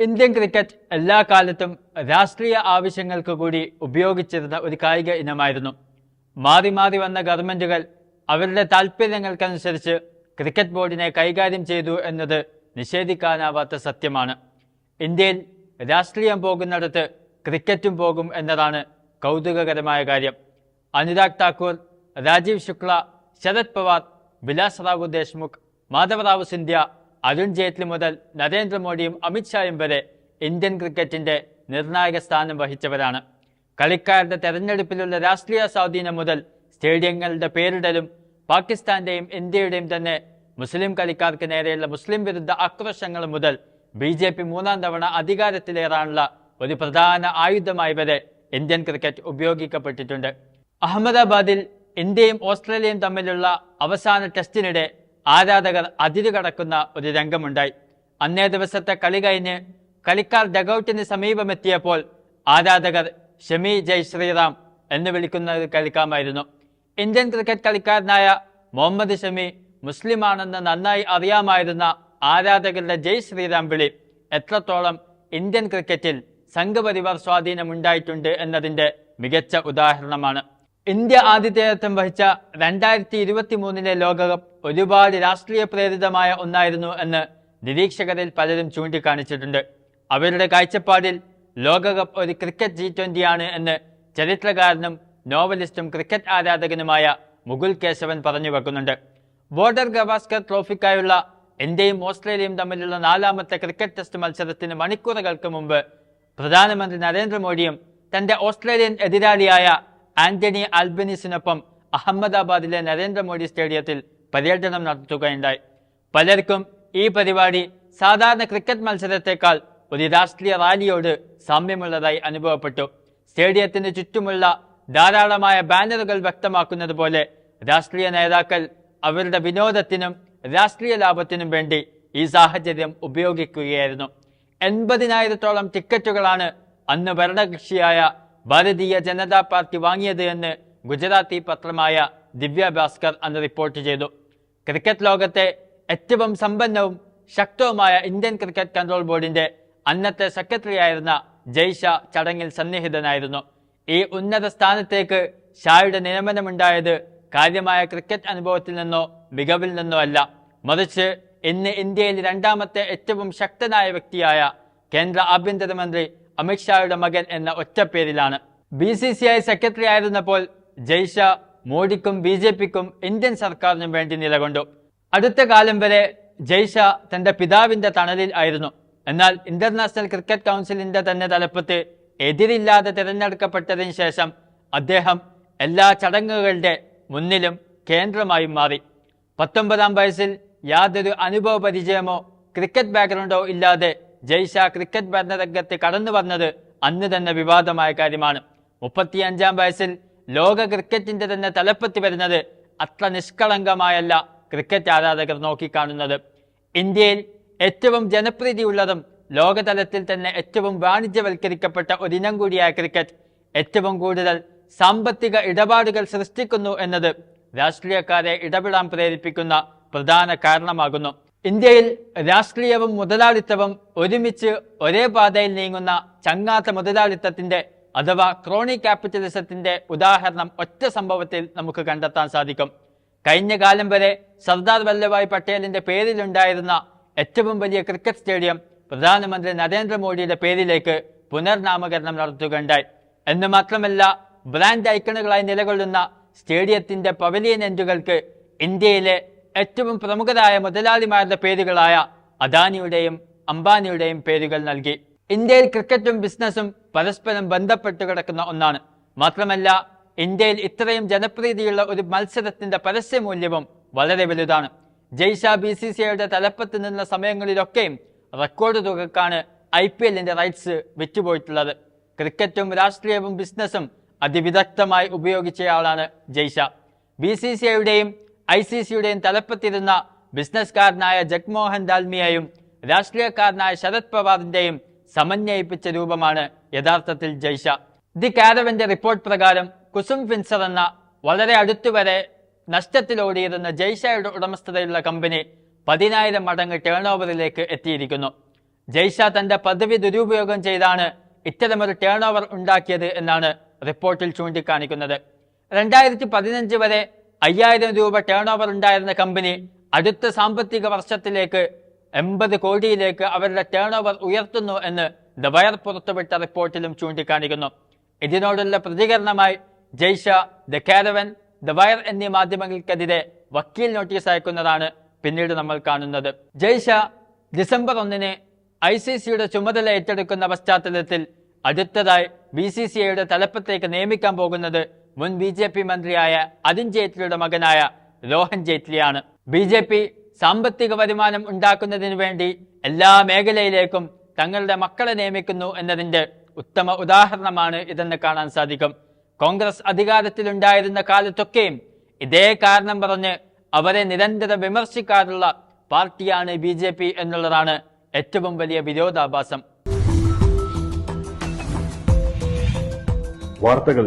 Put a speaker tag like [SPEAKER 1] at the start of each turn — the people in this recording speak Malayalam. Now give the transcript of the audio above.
[SPEAKER 1] ഇന്ത്യൻ ക്രിക്കറ്റ് എല്ലാ കാലത്തും രാഷ്ട്രീയ ആവശ്യങ്ങൾക്ക് കൂടി ഉപയോഗിച്ചിരുന്ന ഒരു കായിക ഇനമായിരുന്നു. മാറി മാറി വന്ന ഗവൺമെന്റുകൾ അവരുടെ താൽപ്പര്യങ്ങൾക്കനുസരിച്ച് ക്രിക്കറ്റ് ബോർഡിനെ കൈകാര്യം ചെയ്തു എന്നത് നിഷേധിക്കാനാവാത്ത സത്യമാണ്. ഇന്ത്യയിൽ രാഷ്ട്രീയം പോകുന്നിടത്ത് ക്രിക്കറ്റും പോകും എന്നതാണ് കൗതുകകരമായ കാര്യം. അനുരാഗ് താക്കൂർ രാജീവ് ശുക്ല ശരത് പവാർ വിലാസ് റാവു ദേശ്മുഖ് മാധവറാവു സിന്ധ്യ അരുൺ ജെയ്റ്റ്ലി മുതൽ നരേന്ദ്രമോദിയും അമിത്ഷായും വരെ ഇന്ത്യൻ ക്രിക്കറ്റിന്റെ നിർണായക സ്ഥാനം വഹിച്ചവരാണ്. കളിക്കാരുടെ തെരഞ്ഞെടുപ്പിലുള്ള രാഷ്ട്രീയ സ്വാധീനം മുതൽ സ്റ്റേഡിയങ്ങളുടെ പേരിടലും പാകിസ്ഥാന്റെയും ഇന്ത്യയുടെയും തന്നെ മുസ്ലിം കളിക്കാർക്ക് നേരെയുള്ള മുസ്ലിം വിരുദ്ധ ആക്രോശങ്ങൾ മുതൽ ബി ജെ പി മൂന്നാം തവണ അധികാരത്തിലേറാനുള്ള ഒരു പ്രധാന ആയുധമായി വരെ ഇന്ത്യൻ ക്രിക്കറ്റ് ഉപയോഗിക്കപ്പെട്ടിട്ടുണ്ട്. അഹമ്മദാബാദിൽ ഇന്ത്യയും ഓസ്ട്രേലിയയും തമ്മിലുള്ള അവസാന ടെസ്റ്റിനിടെ ആരാധകർ അതിരുകടക്കുന്ന ഒരു രംഗമുണ്ടായി. അന്നേ ദിവസത്തെ കളി കഴിഞ്ഞ് കളിക്കാർ ഡഗൌട്ടിന് സമീപമെത്തിയപ്പോൾ ആരാധകർ ഷമി ജയ് ശ്രീറാം എന്ന് വിളിക്കുന്നത് കേൾക്കാമായിരുന്നു ഇന്ത്യൻ ക്രിക്കറ്റ് കളിക്കാരനായ മുഹമ്മദ് ഷമി മുസ്ലിമാണെന്ന് നന്നായി അറിയാമായിരുന്ന ആരാധകരുടെ ജയ് ശ്രീറാം വിളി എത്രത്തോളം ഇന്ത്യൻ ക്രിക്കറ്റിൽ സംഘപരിവാർ സ്വാധീനമുണ്ടായിട്ടുണ്ട് എന്നതിന്റെ മികച്ച ഉദാഹരണമാണ്. ഇന്ത്യ ആതിഥേയത്വം വഹിച്ച രണ്ടായിരത്തി ഇരുപത്തി മൂന്നിലെ ലോകകപ്പ് ഒരുപാട് രാഷ്ട്രീയ പ്രേരിതമായ ഒന്നായിരുന്നു എന്ന് നിരീക്ഷകരിൽ പലരും ചൂണ്ടിക്കാണിച്ചിട്ടുണ്ട്. അവരുടെ കാഴ്ചപ്പാടിൽ ലോകകപ്പ് ഒരു ക്രിക്കറ്റ് ജി ട്വന്റിയാണ് എന്ന് ചരിത്രകാരനും നോവലിസ്റ്റും ക്രിക്കറ്റ് ആരാധകനുമായ മുകുൽ കേശവൻ പറഞ്ഞു വെക്കുന്നുണ്ട്. ബോർഡർ ഗവാസ്കർ ട്രോഫിക്കായുള്ള ഇന്ത്യയും ഓസ്ട്രേലിയയും തമ്മിലുള്ള നാലാമത്തെ ക്രിക്കറ്റ് ടെസ്റ്റ് മത്സരത്തിന് മണിക്കൂറുകൾക്ക് മുമ്പ് പ്രധാനമന്ത്രി നരേന്ദ്രമോദിയും തന്റെ ഓസ്ട്രേലിയൻ എതിരാളിയായ ആന്റണി ആൽബനീസിനൊപ്പം അഹമ്മദാബാദിലെ നരേന്ദ്രമോദി സ്റ്റേഡിയത്തിൽ പര്യടനം നടത്തുകയുണ്ടായി. പലർക്കും ഈ പരിപാടി സാധാരണ ക്രിക്കറ്റ് മത്സരത്തെക്കാൾ ഒരു രാഷ്ട്രീയ റാലിയോട് സാമ്യമുള്ളതായി അനുഭവപ്പെട്ടു. സ്റ്റേഡിയത്തിന് ചുറ്റുമുള്ള ധാരാളമായ ബാനറുകൾ വ്യക്തമാക്കുന്നത് പോലെ രാഷ്ട്രീയ നേതാക്കൾ അവരുടെ വിനോദത്തിനും രാഷ്ട്രീയ ലാഭത്തിനും വേണ്ടി ഈ സാഹചര്യം ഉപയോഗിക്കുകയായിരുന്നു. എൺപതിനായിരത്തോളം ടിക്കറ്റുകളാണ് അന്ന് ഭരണകക്ഷിയായ ഭാരതീയ ജനതാ പാർട്ടി വാങ്ങിയത് എന്ന് ഗുജറാത്തി പത്രമായ ദിവ്യ ഭാസ്കർ അന്ന് റിപ്പോർട്ട് ചെയ്തു. ക്രിക്കറ്റ് ലോകത്തെ ഏറ്റവും സമ്പന്നവും ശക്തവുമായ ഇന്ത്യൻ ക്രിക്കറ്റ് കൺട്രോൾ ബോർഡിന്റെ അന്നത്തെ സെക്രട്ടറി ആയിരുന്ന ജയ്ഷ ചടങ്ങിൽ സന്നിഹിതനായിരുന്നു. ഈ ഉന്നത സ്ഥാനത്തേക്ക് ഷായുടെ നിയമനമുണ്ടായത് കാര്യമായ ക്രിക്കറ്റ് അനുഭവത്തിൽ നിന്നോ മികവിൽ നിന്നോ അല്ല. മറിച്ച് ഇന്ന് ഇന്ത്യയിൽ രണ്ടാമത്തെ ഏറ്റവും ശക്തനായ വ്യക്തിയായ കേന്ദ്ര ആഭ്യന്തരമന്ത്രി അമിത്ഷായുടെ മകൻ എന്ന ഒറ്റപ്പേരിലാണ് B C C I secretary ആയിരുന്നപ്പോൾ ജയ്ഷാ മോഡിക്കും ബി ജെ പിക്കും ഇന്ത്യൻ സർക്കാരിനും വേണ്ടി നിലകൊണ്ടു. അടുത്ത കാലം വരെ ജയ്ഷാ തന്റെ പിതാവിന്റെ തണലിൽ ആയിരുന്നു. എന്നാൽ ഇന്റർനാഷണൽ ക്രിക്കറ്റ് കൗൺസിലിന്റെ തന്നെ തലപ്പത്ത് എതിരില്ലാതെ തിരഞ്ഞെടുക്കപ്പെട്ടതിന് ശേഷം അദ്ദേഹം എല്ലാ ചടങ്ങുകളുടെ മുന്നിലും കേന്ദ്രമായും മാറി. പത്തൊമ്പതാം വയസ്സിൽ യാതൊരു അനുഭവ പരിചയമോ ക്രിക്കറ്റ് ബാക്ക്ഗ്രൗണ്ടോ ഇല്ലാതെ ജയ്ഷ ക്രിക്കറ്റ് ഭരണരംഗത്ത് കടന്നു വന്നത് അന്ന് തന്നെ വിവാദമായ കാര്യമാണ്. മുപ്പത്തിയഞ്ചാം വയസ്സിൽ ലോക ക്രിക്കറ്റിന്റെ തന്നെ തലപ്പത്തി വരുന്നത് അത്ര നിഷ്കളങ്കമായല്ല ക്രിക്കറ്റ് ആരാധകർ നോക്കിക്കാണുന്നത്. ഇന്ത്യയിൽ ഏറ്റവും ജനപ്രീതിയുള്ളതും ലോകതലത്തിൽ തന്നെ ഏറ്റവും വാണിജ്യവൽക്കരിക്കപ്പെട്ട ഒരിനം കൂടിയായ ക്രിക്കറ്റ്. ഏറ്റവും കൂടുതൽ സാമ്പത്തിക ഇടപാടുകൾ സൃഷ്ടിക്കുന്നു എന്നത് രാഷ്ട്രീയക്കാരെ ഇടപെടാൻ പ്രേരിപ്പിക്കുന്ന പ്രധാന കാരണമാകുന്നു. ഇന്ത്യയിൽ രാഷ്ട്രീയവും മുതലാളിത്തവും ഒരുമിച്ച് ഒരേ പാതയിൽ നീങ്ങുന്ന ചങ്ങാത്ത മുതലാളിത്തത്തിന്റെ അഥവാ ക്രോണി ക്യാപിറ്റലിസത്തിന്റെ ഉദാഹരണം ഒറ്റ സംഭവത്തിൽ നമുക്ക് കണ്ടെത്താൻ സാധിക്കും. കഴിഞ്ഞ കാലം വരെ സർദാർ വല്ലഭായ് പട്ടേലിന്റെ പേരിലുണ്ടായിരുന്ന ഏറ്റവും വലിയ ക്രിക്കറ്റ് സ്റ്റേഡിയം പ്രധാനമന്ത്രി നരേന്ദ്രമോദിയുടെ പേരിലേക്ക് പുനർനാമകരണം നടത്തുകയുണ്ടായി. എന്ന് മാത്രമല്ല ബ്രാൻഡ് ഐക്കണുകളായി നിലകൊള്ളുന്ന സ്റ്റേഡിയത്തിന്റെ പവലിയൻ എൻഡുകൾക്ക് ഇന്ത്യയിലെ ഏറ്റവും പ്രമുഖരായ മുതലാളിമാരുടെ പേരുകളായ അദാനിയുടെയും അംബാനിയുടെയും പേരുകൾ നൽകി. ഇന്ത്യയിൽ ക്രിക്കറ്റും ബിസിനസ്സും പരസ്പരം ബന്ധപ്പെട്ടു കിടക്കുന്ന ഒന്നാണ്. മാത്രമല്ല ഇന്ത്യയിൽ ഇത്രയും ജനപ്രീതിയുള്ള ഒരു മത്സരത്തിന്റെ പരസ്യമൂല്യവും വളരെ വലുതാണ്. ജയ്ഷ ബി സി സി ഐയുടെ തലപ്പത്ത് നിന്ന സമയങ്ങളിലൊക്കെയും റെക്കോർഡ് തുകക്കാണ് ഐ പി എല്ലിന്റെ റൈറ്റ്സ് വിറ്റുപോയിട്ടുള്ളത്. ക്രിക്കറ്റും രാഷ്ട്രീയവും ബിസിനസ്സും അതിവിദഗ്ധമായി ഉപയോഗിച്ചയാളാണ് ജയ്ഷ. ബി സി സി ഐയുടെയും ഐ സി സിയുടെയും തലപ്പത്തിരുന്ന ബിസിനസ്സുകാരനായ ജഗ്മോഹൻ ദാൽമിയെയും രാഷ്ട്രീയക്കാരനായ ശരത് പവാറിന്റെയും സമന്വയിപ്പിച്ച രൂപമാണ് യഥാർത്ഥത്തിൽ ജയ്ഷ. ദി കാരവന്റെ റിപ്പോർട്ട് പ്രകാരം കുസും ഫിൻസർ എന്ന വളരെ അടുത്തുവരെ നഷ്ടത്തിലോടിയിരുന്ന ജയ്ഷയുടെ ഉടമസ്ഥതയിലുള്ള കമ്പനി പതിനായിരം മടങ്ങ് ടേൺ ഓവറിലേക്ക് എത്തിയിരിക്കുന്നു. ജയ്ഷ തന്റെ പദവി ദുരുപയോഗം ചെയ്താണ് ഇത്തരമൊരു ടേൺ ഓവർ ഉണ്ടാക്കിയത് എന്നാണ് റിപ്പോർട്ടിൽ ചൂണ്ടിക്കാണിക്കുന്നത്. രണ്ടായിരത്തി പതിനഞ്ച് വരെ അയ്യായിരം രൂപ ടേൺ ഓവർ ഉണ്ടായിരുന്ന കമ്പനി അടുത്ത സാമ്പത്തിക വർഷത്തിലേക്ക് എൺപത് കോടിയിലേക്ക് അവരുടെ ടേൺ ഓവർ ഉയർത്തുന്നു എന്ന് ദ വയർ പുറത്തുവിട്ട റിപ്പോർട്ടിലും ചൂണ്ടിക്കാണിക്കുന്നു. ഇതിനോടുള്ള പ്രതികരണമായി Jay Shah the caravan the wire എന്നീ മാധ്യമങ്ങൾക്കെതിരെ വക്കീൽ നോട്ടീസ് അയക്കുന്നതാണ് പിന്നീട് നമ്മൾ കാണുന്നത്. ജയ്ഷ ഡിസംബർ ഒന്നിന് ഐ സി സിയുടെ ചുമതല ഏറ്റെടുക്കുന്ന പശ്ചാത്തലത്തിൽ അടുത്തതായി ബി സി സി ഐയുടെ തലപ്പത്തേക്ക് നിയമിക്കാൻ പോകുന്നത് മുൻ ബി ജെ പി മന്ത്രിയായ അരുൺ ജെയ്റ്റ്ലിയുടെ മകനായ രോഹൻ ജെയ്റ്റ്ലിയാണ്. ബി ജെ പി സാമ്പത്തിക വരുമാനം ഉണ്ടാക്കുന്നതിന് വേണ്ടി എല്ലാ മേഖലയിലേക്കും തങ്ങളുടെ മക്കളെ നിയമിക്കുന്നു എന്നതിന്റെ ഉത്തമ ഉദാഹരണമാണ് ഇതെന്ന് കാണാൻ സാധിക്കും. കോൺഗ്രസ് അധികാരത്തിലുണ്ടായിരുന്ന കാലത്തൊക്കെയും ഇതേ കാരണം പറഞ്ഞ് അവരെ നിരന്തരം വിമർശിക്കാറുള്ള പാർട്ടിയാണ് ബി ജെ പി എന്നുള്ളതാണ് ഏറ്റവും വലിയ വിരോധാഭാസം.
[SPEAKER 2] വാർത്തകൾ